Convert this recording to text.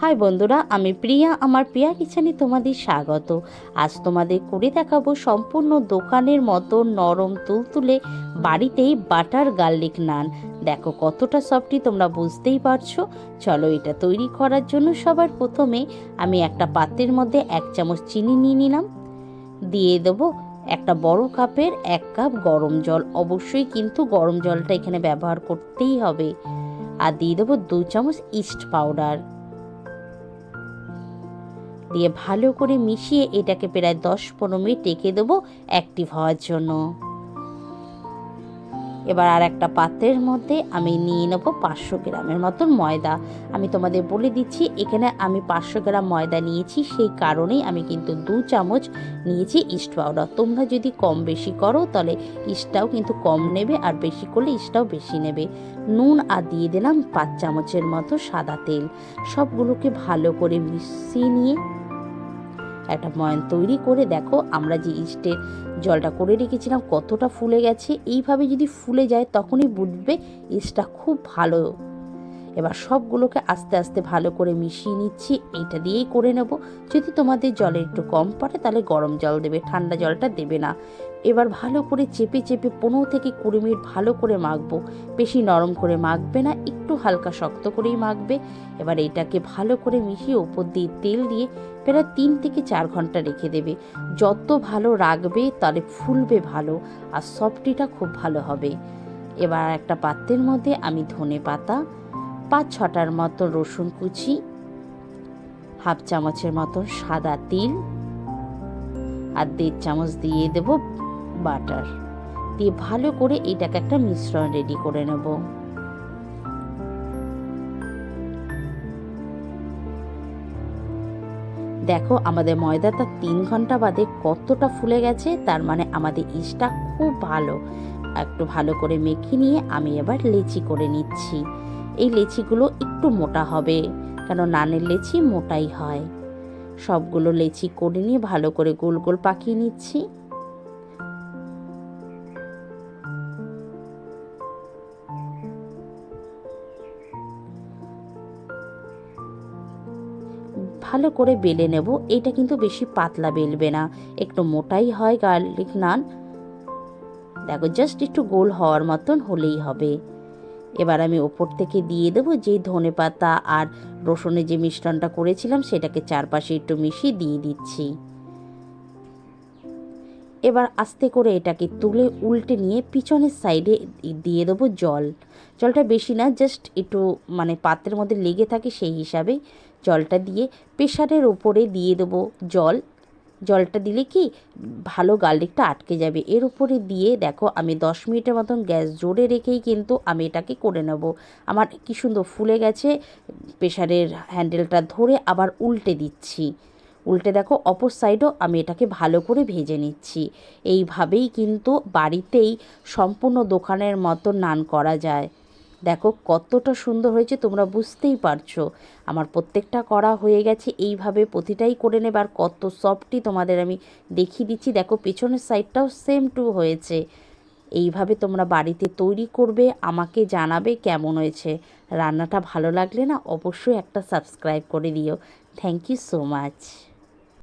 High বন্ধুরা, আমি প্রিয়া, আমার প্রিয়া কিচেনে তোমাদের স্বাগত। আজ তোমাদের করে দেখাবো সম্পূর্ণ দোকানের মতো নরম তুলতুলে বাড়িতেই বাটার গার্লিক নান। দেখো কতটা সফটি তোমরা বুঝতেই পারছ। চলো এটা তৈরি করার জন্য সবার প্রথমে আমি একটা পাত্রের মধ্যে এক চামচ চিনি নিয়ে নিলাম। দিয়ে দেবো একটা বড় কাপের এক কাপ গরম জল। অবশ্যই কিন্তু গরম জলটা এখানে ব্যবহার করতেই হবে। আর দিয়ে দেবো দু চামচ ইস্ট পাউডার। দিয়ে ভালো করে মিশিয়ে এটাকে প্রায় দশ পনেরো মিনিট রেখে দেবো অ্যাক্টিভ হওয়ার জন্য। এবার আর একটা পাত্রের মধ্যে আমি নিয়ে নেব পাঁচশো গ্রামের মতন ময়দা। আমি তোমাদের বলে দিচ্ছি, এখানে আমি পাঁচশো গ্রাম ময়দা নিয়েছি, সেই কারণেই আমি কিন্তু দু চামচ নিয়েছি ইস্ট পাউডার। তোমরা যদি কম বেশি করো, তাহলে ইস্টটাও কিন্তু কম নেবে আর বেশি করলে ইস্টটাও বেশি নেবে। নুন আর দিয়ে দিলাম পাঁচ চামচের মতো সাদা তেল। সবগুলোকে ভালো করে মিশিয়ে নিয়ে একটা ময়ন তৈরি করে দেখো আমরা যে ইস্টের জলটা করে রেখেছিলাম, কতটা ফুলে গেছে। এইভাবে যদি ফুলে যায় তখনই বুঝবে ইস্টটা খুব ভালো। এবার সবগুলোকে আস্তে আস্তে ভালো করে মিশিয়ে নিচ্ছি, এইটা দিয়েই করে নেব। যদি তোমাদের জলে একটু কম পড়ে তাহলে গরম জল দেবে, ঠান্ডা জলটা দেবে না। এবার ভালো করে চেপে চেপে পনেরো থেকে কুড়ি মিনিট ভালো করে মাখবো। বেশি নরম করে মাখবে না, একটু হালকা শক্ত করেই মাখবে। এবার এটাকে ভালো করে মিশিয়ে উপর দিয়ে তেল দিয়ে প্রায় তিন থেকে চার ঘণ্টা রেখে দেবে। যত ভালো রাখবে তাহলে ফুলবে ভালো আর সফটিটা খুব ভালো হবে। এবার একটা পাত্রের মধ্যে আমি ধনে পাতা, পাঁচ ছটার মতো রসুন কুচি, হাফ চামচের মতন সাদা তিল আর দেড় চামচ দিয়ে দেব বাটার। দিয়ে ভালো করে এটাকে একটা মিশ্রণ রেডি করে নেব। দেখো, আমাদের ময়দাটা তিন ঘণ্টা বাদে কতটা ফুলে গেছে, তার মানে আমাদের ইস্টটা খুব ভালো। একটু ভালো করে মেখে নিয়ে আমি এবার লেচি করে নিচ্ছি। এই লেচিগুলো একটু মোটা হবে, কেন নানের লেচি মোটাই হয়। সবগুলো লেচি করে নিয়ে ভালো করে গোল গোল পাকিয়ে নিচ্ছি। ভালো করে বেলে নেব। এটা কিন্তু বেশি পাতলা বেলবে না। একটু মোটাই হয় গার্লিক নান। দেখো জাস্ট একটু গোল হওয়ার মতন হলেই হবে। এবার আমি ওপর থেকে দিয়ে দেবো যে ধনে পাতা আর রসুনের যে মিশ্রণটা করেছিলাম, সেটাকে চারপাশে একটু মিশিয়ে দিয়ে দিচ্ছি। এবার আস্তে করে এটাকে তুলে উল্টে নিয়ে পিছনের সাইডে দিয়ে দেবো জল। জলটা বেশি না জাস্ট একটু মানে পাত্রের মধ্যে লেগে থাকে সেই হিসাবে জলটা দিয়ে প্রেশারের ওপরে দিয়ে দেবো জল। জলটা দিলে কি ভালো গার্লিকটা আটকে যাবে। এর উপরে দিয়ে দেখো আমি দশ মিনিটের মতন গ্যাস জোরে রেখেই কিন্তু আমি এটাকে করে নেব। আমার কি সুন্দর ফুলে গেছে প্রেশারের হ্যান্ডেলটা ধরে আবার উল্টে দিচ্ছি। উল্টে দেখো, অপর সাইডও আমি এটাকে ভালো করে ভেজে নিচ্ছি। এইভাবেই কিন্তু বাড়িতেই সম্পূর্ণ দোকানের মতো নান করা যায়। দেখো, কতটা সুন্দর হয়েছে, তোমরা বুঝতেই পারছ। আমার প্রত্যেকটা করা হয়ে গেছে, এইভাবে প্রতিটাই করে নেবে আর কত সফটই তোমাদের আমি দেখিয়ে দিচ্ছি। দেখো, পেছনের সাইডটাও সেম টু হয়েছে। এইভাবে তোমরা বাড়িতে তৈরি করবে, আমাকে জানাবে কেমন হয়েছে। রান্নাটা ভালো লাগলে না, অবশ্যই একটা সাবস্ক্রাইব করে দিও। Thank you so much